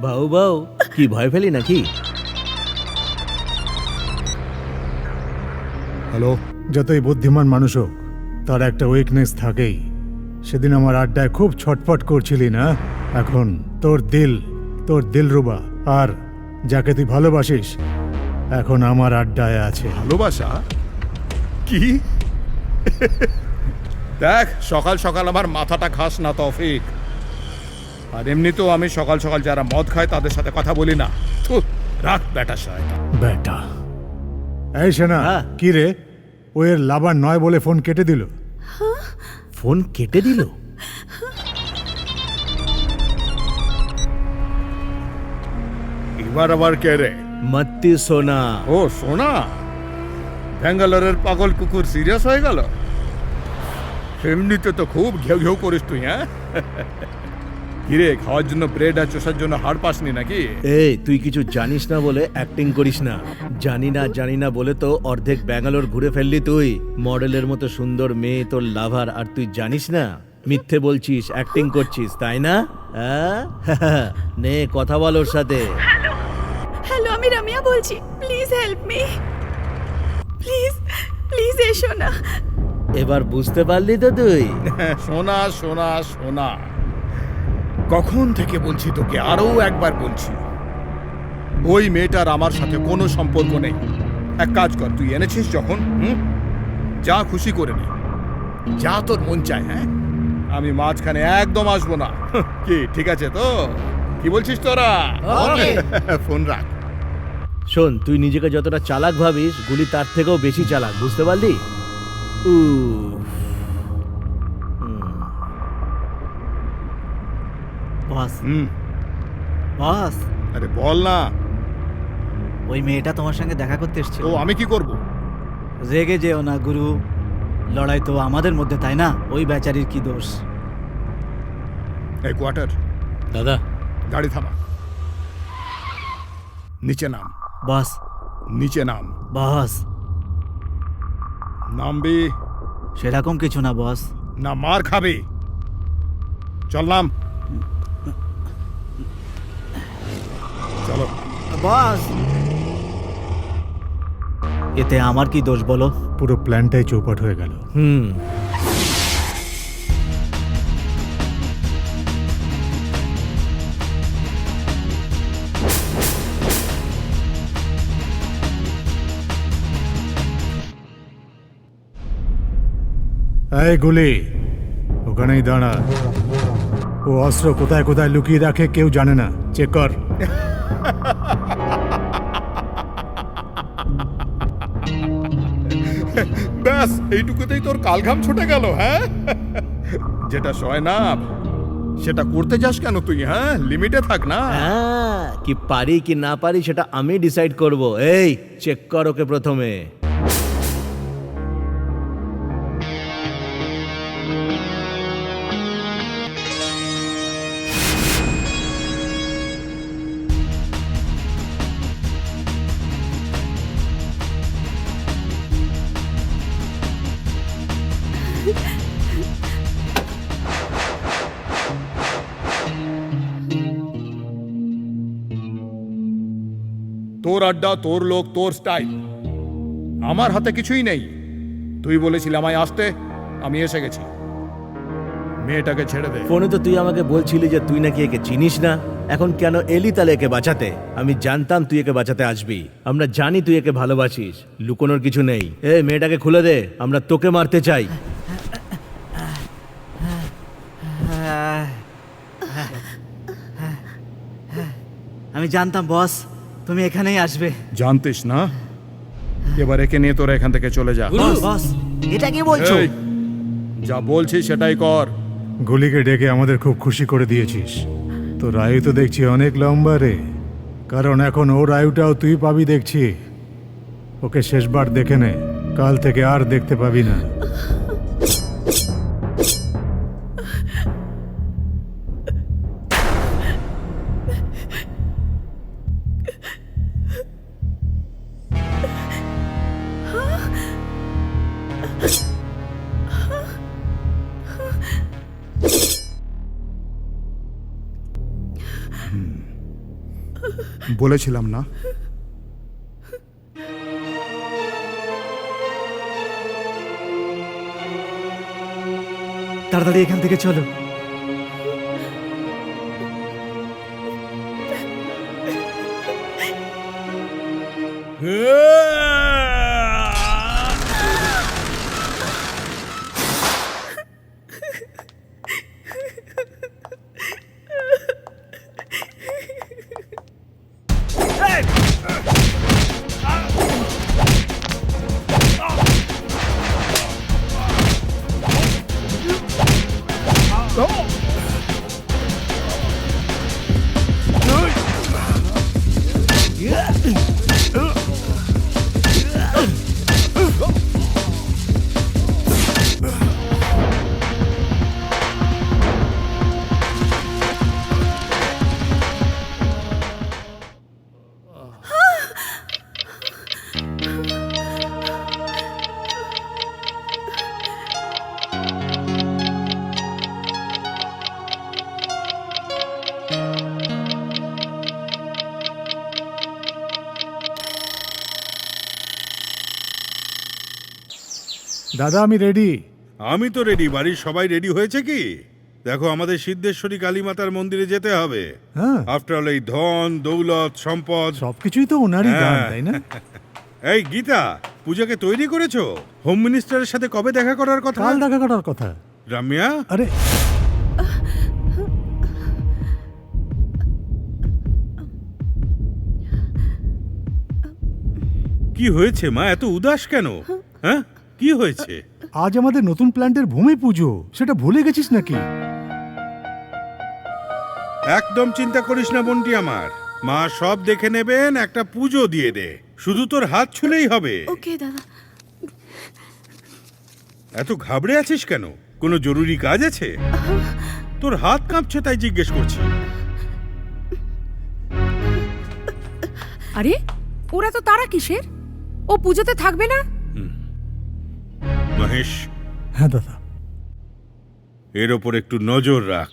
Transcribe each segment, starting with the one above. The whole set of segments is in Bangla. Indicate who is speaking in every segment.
Speaker 1: বাউ বাউ। কি ভয় পেলি নাকি?
Speaker 2: হ্যালো যতই বুদ্ধিমান মানুষ হোক তার একটা উইকনেস থাকেই। সেদিন আমার আড্ডায় খুব ছটফট করছিলি না? এখন তোর দিল তোর দিলরুবা। আর যাকে তুই ভালোবাসিস এখন আমার আড্ডায় আছে।
Speaker 3: ভালোবাসা? কি? দেখ সকাল সকাল আমার মাথাটা খাস না তৌফিক। আর এমনিতেও আমি সকাল সকাল যারা মদ খায় তাদের সাথে কথা বলি না। রাখ বেটা শয়তান
Speaker 2: বেটা। এই সেনা
Speaker 1: হ্যাঁ।
Speaker 2: কি রে? ও এর লাভার নয় বলে ফোন কেটে দিল।
Speaker 1: ফোন কেটে দিল?
Speaker 3: এবার আবার কে রে?
Speaker 1: মত্তি সোনা।
Speaker 3: ও সোনা? ব্যাঙ্গালোরের পাগল কুকুর সিরিয়াস হয়ে গেল? এমনিতে তো খুব ঘেউ ঘেউ করিস তুই হ্যাঁ? কিরে খাওয়ার জন্য ব্রেড আর চোষার জন্য হাড় পাসনি নাকি?
Speaker 1: এই তুই কিছু জানিস না বলে অ্যাক্টিং করিস না। জানি না জানি না বলে তো অর্ধেক ব্যাঙ্গালোর ঘুরে ফেললি তুই। মডেলের মতো সুন্দর মেয়ে তোর লাভার আর তুই জানিস না? মিথ্যে বলছিস অ্যাক্টিং করছিস তাই না? হ্যাঁ? নে কথা বল ওর সাথে।
Speaker 4: হ্যালো আমি রামিয়া বলছি। Please help me please please এসো না।
Speaker 1: এবার বুঝতে পারলি তো তুই।
Speaker 3: সোনা সোনা সোনা। কখন থেকে বলছি তোকে? আরও একবার বলছি। ওই মেয়েটার আমার সাথে কোনো সম্পর্ক নেই। এক কাজ কর তুই এনেছিস যখন হুম? যা খুশি করে নে। যা তোর মন চায় হ্যাঁ? আমি মাঝখানে একদম আসব না। কি ঠিক আছে তো? কি বলছিস তোরা? ফোন রাখ।
Speaker 1: শোন তুই নিজেকে যতটা চালাক ভাবিস গুলি তার থেকেও বেশি চালাক বুঝতে পারলি? উফ।
Speaker 5: বস।
Speaker 3: হুম।
Speaker 5: বস।
Speaker 3: আরে বল না।
Speaker 5: ওই মেয়েটা তোমার সঙ্গে দেখা করতে এসেছিল।
Speaker 3: তো আমি কি করব?
Speaker 5: রেগে যেও না গুরু। লড়াই তো আমাদের মধ্যে তাই না? ওই বেচারির কি দোষ?
Speaker 3: এই কোয়ার্টার।
Speaker 1: দাদা।
Speaker 3: গাড়ি থামা। নিচে নাম।
Speaker 5: বস।
Speaker 3: নিচে নাম।
Speaker 5: বস।
Speaker 3: নামবি?
Speaker 5: সেরকম কিছু না বস।
Speaker 3: না মার খাবে। চললাম চলো।
Speaker 5: বস। এতে আমার কি দোষ বলো?
Speaker 2: পুরো প্ল্যানটাই চৌপাট হয়ে গেল।
Speaker 1: হুম।
Speaker 2: এই গুলি ওখানেই দাঁড়া। ও অস্ত্র কোথায় কোথায় লুকিয়ে রাখে কেউ জানে না। চেক কর।
Speaker 3: ব্যাস এইটুকুতেই তোর কালঘাম ছুটে গেল হ্যাঁ? যেটা সয় না সেটা করতে যাস কেন তুই হ্যাঁ? লিমিটে থাক না।
Speaker 1: হ্যাঁ কি পারি কি না পারি সেটা আমি ডিসাইড করব। এই চেক কর ওকে প্রথমে।
Speaker 3: তোর আড্ডা, তোর লোক, তোর স্টাইল আমার হাতে কিছুই নেই। তুই বলেছিলি আমায় আসতে, আমি এসে গেছি। মেয়েটাকে ছেড়ে দে।
Speaker 1: ফোনে তো তুই আমাকে বলছিলি যে তুই নাকি একে চিনিস না। এখন কেন এলি তাহলে একে বাঁচাতে? আমি জানতাম তুই একে বাঁচাতে আসবি। আমরা জানি তুই একে ভালোবাসিস। লুকোনোর কিছু নেই। এ মেয়েটাকে খুলে দে। আমরা তোকে মারতে চাই।
Speaker 5: আমি জানতাম বস তুমি এখানেই আসবে।
Speaker 3: জানতিস না? এবার একে নিয়ে তোরা এখান থেকে চলে যা।
Speaker 5: বস এটা কি বলছো?
Speaker 3: এই, যা বলছি সেটাই কর।
Speaker 2: গুলিকে ডেকে আমাদের খুব খুশি করে দিয়েছিস। তো রায়ু তো দেখছি অনেক লম্বা রে। কারণ এখন ও রায়ুটাও তুই পাবি দেখছি। ওকে শেষবার দেখে নে। কাল থেকে আর দেখতে পাবি না।
Speaker 3: বলেছিলাম না।
Speaker 5: তাড়াতাড়ি এখান থেকে চলো। Oh!
Speaker 2: দাদা আমি রেডি
Speaker 6: আমি তো রেডি বাড়ির সবাই রেডি হয়েছে কি? দেখো আমাদের সিদ্ধেশ্বরী কালীমাতার মন্দিরে যেতে হবে।
Speaker 2: হ্যাঁ।
Speaker 6: আফটার অল এই ধন দৌলত সম্পদ।
Speaker 2: সবকিছুই তো ওনারই গান
Speaker 6: হ্যাঁ।
Speaker 2: তাই না?
Speaker 6: এই গীতা পূজাকে তৈরি করেছ? হোম মিনিস্টারের সাথে কবে দেখা করার কথা?
Speaker 2: কাল দেখা করার কথা।
Speaker 6: রামিয়া?
Speaker 2: আরে।
Speaker 6: কি হয়েছে মা? এত উদাস কেন? হ্যাঁ? কি হয়েছে?
Speaker 2: আজ আমাদের নতুন প্ল্যান্টের ভূমি পুজো। সেটা ভুলে গেছিস নাকি?
Speaker 6: একদম চিন্তা করিস না বোনটি আমার। মা সব দেখে নেবেন একটা পুজো দিয়ে দে। শুধু তোর হাত ছুলেই হবে।
Speaker 4: ওকে দাদা।
Speaker 6: এত ঘাবড়ে আছিস কেন? কোনো জরুরি কাজ আছে? তোর হাত কাঁপছে তাই জিজ্ঞেস করছি।
Speaker 7: আরে ওরা তো তারা কিসের? ও পুজোতে থাকবে না?
Speaker 6: মহেশ।
Speaker 2: হ্যাঁ দাদা।
Speaker 6: এর ওপর একটু নজর রাখ।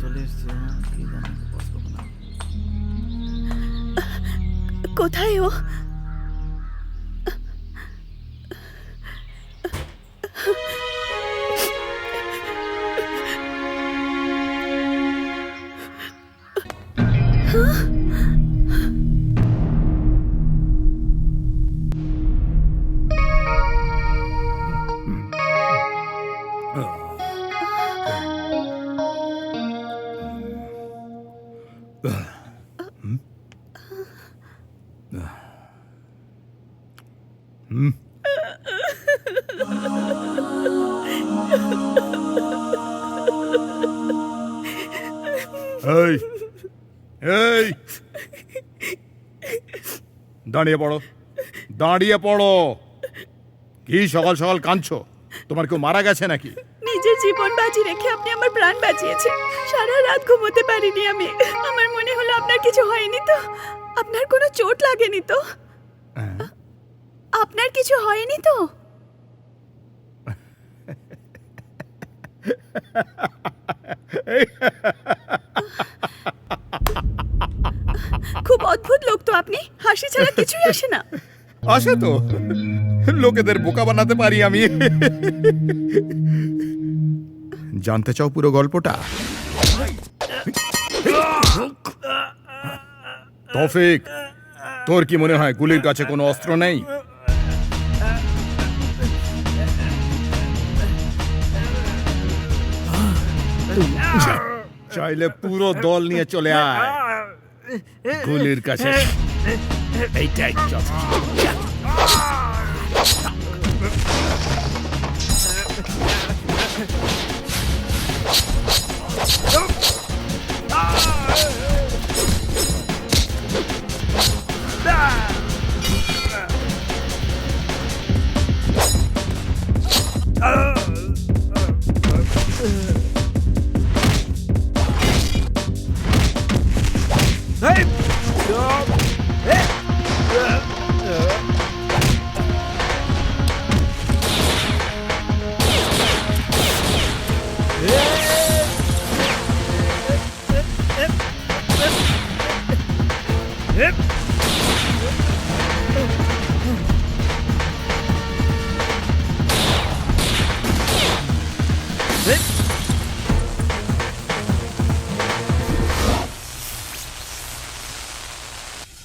Speaker 5: চলে কি জানি বসবো না।
Speaker 4: কোথায় ও?
Speaker 3: এই এই। দাঁড়িয়ে পড়ো দাঁড়িয়ে পড়ো। কি সকাল সকাল কাঁদছো? তোমার কেউ মারা গেছে নাকি?
Speaker 4: নিজের জীবন বাজি রেখে আপনি আমার প্রাণ বাঁচিয়েছেন। সারা রাত ঘুমোতে পারিনি আমি। আমার মনে হলো আপনার কিছু হয়নি তো। আপনার কোনো চোট লাগেনি তো। আপনার কিছু হয়নি তো। খুব অদ্ভুত লোক তো আপনি। হাসি ছাড়া কিছুই আসে না।
Speaker 3: আসে তো। লোকেদের বোকা বানাতে পারি আমি। জানতে চাও পুরো গল্পটা? তৌফিক, তোর কি মনে হয় গুলির কাছে কোনো অস্ত্র নেই? চাইলে পুরো দল নিয়ে চলে আয়। গুলির কাছে। এইটাই 아!